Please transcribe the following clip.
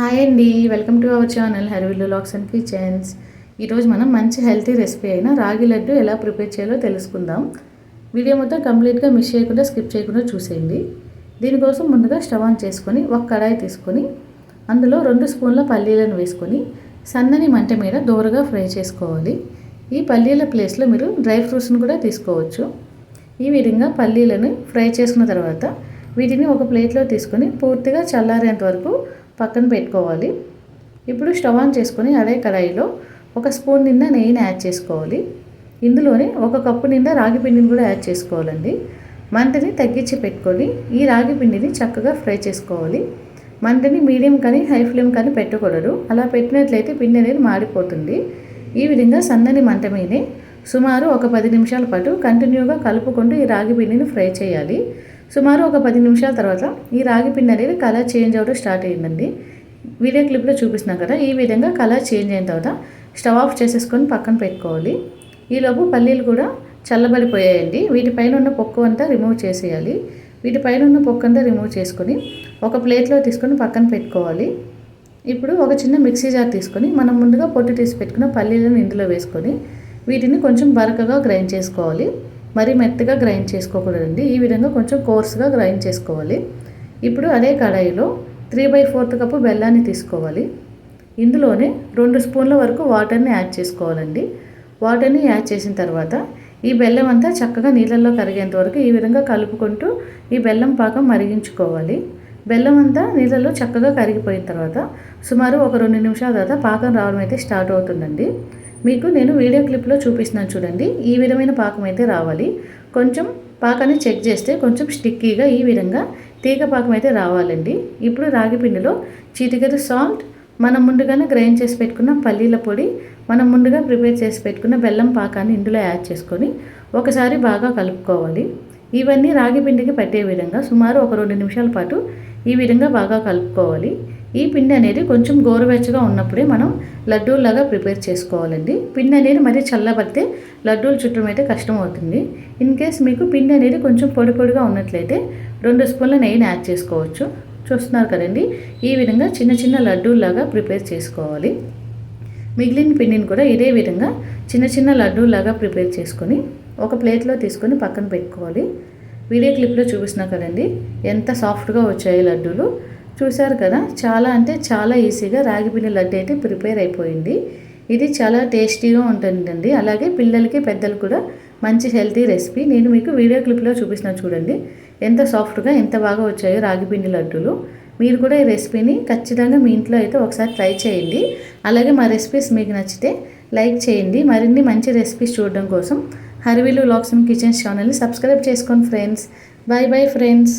Hi అండి welcome to our channel Harivillu lakhs and kitchens. ఈరోజు మనం మంచి హెల్తీ రెసిపీ అయిన రాగి లడ్డు ఎలా ప్రిపేర్ చేయాలో తెలుసుకుందాం. వీడియో మొత్తం కంప్లీట్గా మిస్ చేయకుండా స్కిప్ చేయకుండా చూసేయండి. దీనికోసం ముందుగా స్టవ్ ఆన్ చేసుకొని ఒక కడాయి తీసుకొని అందులో రెండు స్పూన్ల పల్లీలను వేసుకొని సన్నని మంట మీద దోరగా ఫ్రై చేసుకోవాలి. ఈ పల్లీల ప్లేస్లో మీరు డ్రై ఫ్రూట్స్ని కూడా తీసుకోవచ్చు. ఈ విధంగా పల్లీలను ఫ్రై చేసుకున్న తర్వాత వీటిని ఒక ప్లేట్లో తీసుకొని పూర్తిగా చల్లారేంత వరకు పక్కన పెట్టుకోవాలి. ఇప్పుడు స్టవ్ ఆన్ చేసుకొని అదే కడాయిలో ఒక స్పూన్ నిండా నెయ్యిని యాడ్ చేసుకోవాలి. ఇందులోనే ఒక కప్పు నిండా రాగి పిండిని కూడా యాడ్ చేసుకోవాలండి. మంటని తగ్గించి పెట్టుకొని ఈ రాగి పిండిని చక్కగా ఫ్రై చేసుకోవాలి. మంటని మీడియం కానీ హై ఫ్లేమ్ కానీ పెట్టకూడదు. అలా పెట్టినట్లయితే పిండి అనేది మాడిపోతుంది. ఈ విధంగా సన్నని మంట మీదే సుమారు ఒక పది నిమిషాల పాటు కంటిన్యూగా కలుపుకుంటూ ఈ రాగి పిండిని ఫ్రై చేయాలి. సుమారు ఒక పది నిమిషాల తర్వాత ఈ రాగి పిండి అనేది కలర్ చేంజ్ అవ్వడం స్టార్ట్ అయ్యిందండి. వీడియో క్లిప్లో చూపిస్తున్నాం కదా ఈ విధంగా కలర్ చేంజ్ అయిన తర్వాత స్టవ్ ఆఫ్ చేసేసుకొని పక్కన పెట్టుకోవాలి. ఈలోపు పల్లీలు కూడా చల్లబడిపోయాయండి. వీటిపైన ఉన్న పొక్కు అంతా రిమూవ్ చేసేయాలి. వీటిపైన ఉన్న పొక్కు అంతా రిమూవ్ చేసుకొని ఒక ప్లేట్లో తీసుకొని పక్కన పెట్టుకోవాలి. ఇప్పుడు ఒక చిన్న మిక్సీ జార్ తీసుకొని మనం ముందుగా పొట్టు తీసి పెట్టుకున్న పల్లీలను ఇందులో వేసుకొని వీటిని కొంచెం బరకగా గ్రైండ్ చేసుకోవాలి. మరీ మెత్తగా గ్రైండ్ చేసుకోకూడదండి. ఈ విధంగా కొంచెం కోర్స్గా గ్రైండ్ చేసుకోవాలి. ఇప్పుడు అదే కడాయిలో త్రీ బై ఫోర్త్ కప్పు బెల్లాన్ని తీసుకోవాలి. ఇందులోనే రెండు స్పూన్ల వరకు వాటర్ని యాడ్ చేసుకోవాలండి. వాటర్ని యాడ్ చేసిన తర్వాత ఈ బెల్లం అంతా చక్కగా నీళ్ళల్లో కరిగేంత వరకు ఈ విధంగా కలుపుకుంటూ ఈ బెల్లం పాకం మరిగించుకోవాలి. బెల్లం అంతా నీళ్ళల్లో చక్కగా కరిగిపోయిన తర్వాత సుమారు ఒక రెండు నిమిషాల తర్వాత పాకం రావడం అయితే స్టార్ట్ అవుతుందండి. మీకు నేను వీడియో క్లిప్లో చూపిస్తున్నాను చూడండి. ఈ విధమైన పాకం అయితే రావాలి. కొంచెం పాకాన్ని చెక్ చేస్తే కొంచెం స్టిక్కీగా ఈ విధంగా తీగ పాకం అయితే రావాలండి. ఇప్పుడు రాగి పిండిలో చిటికెడు సాల్ట్ మనం ముందుగానే గ్రైండ్ చేసి పెట్టుకున్న పల్లీల పొడి మనం ముందుగా ప్రిపేర్ చేసి పెట్టుకున్న బెల్లం పాకాన్ని ఇందులో యాడ్ చేసుకొని ఒకసారి బాగా కలుపుకోవాలి. ఇవన్నీ రాగి పిండికి పట్టే విధంగా సుమారు ఒక రెండు నిమిషాల పాటు ఈ విధంగా బాగా కలుపుకోవాలి. ఈ పిండి అనేది కొంచెం గోరువెచ్చగా ఉన్నప్పుడే మనం లడ్డూలాగా ప్రిపేర్ చేసుకోవాలండి. పిండి అనేది మరీ చల్లబడితే లడ్డూలు చుట్టడం అయితే కష్టం అవుతుంది. ఇన్ కేస్ మీకు పిండి అనేది కొంచెం పొడి పొడిగా ఉన్నట్లయితే రెండు స్పూన్ల నెయ్యిని యాడ్ చేసుకోవచ్చు. చూస్తున్నారు కదండి? ఈ విధంగా చిన్న చిన్న లడ్డూలాగా ప్రిపేర్ చేసుకోవాలి. మిగిలిన పిండిని కూడా ఇదే విధంగా చిన్న చిన్న లడ్డూలాగా ప్రిపేర్ చేసుకొని ఒక ప్లేట్లో తీసుకొని పక్కన పెట్టుకోవాలి. వీడియో క్లిప్లో చూపిస్తున్నా కదండి ఎంత సాఫ్ట్గా వచ్చాయి లడ్డూలు. చూశారు కదా చాలా అంటే చాలా ఈజీగా రాగిపిండి లడ్డు అయితే ప్రిపేర్ అయిపోయింది. ఇది చాలా టేస్టీగా ఉంటుందండి. అలాగే పిల్లలకి పెద్దలు కూడా మంచి హెల్తీ రెసిపీ. నేను మీకు వీడియో క్లిప్లో చూపిస్తున్నా చూడండి ఎంత సాఫ్ట్గా ఎంత బాగా వచ్చాయో రాగిపిండి లడ్డూలు. మీరు కూడా ఈ రెసిపీని ఖచ్చితంగా మీ ఇంట్లో అయితే ఒకసారి ట్రై చేయండి. అలాగే మా రెసిపీస్ మీకు నచ్చితే లైక్ చేయండి. మరిన్ని మంచి రెసిపీస్ చూడడం కోసం హరివిలు లాక్స్ కిచెన్స్ ఛానల్ని సబ్స్క్రైబ్ చేసుకోండి ఫ్రెండ్స్. Bye bye friends.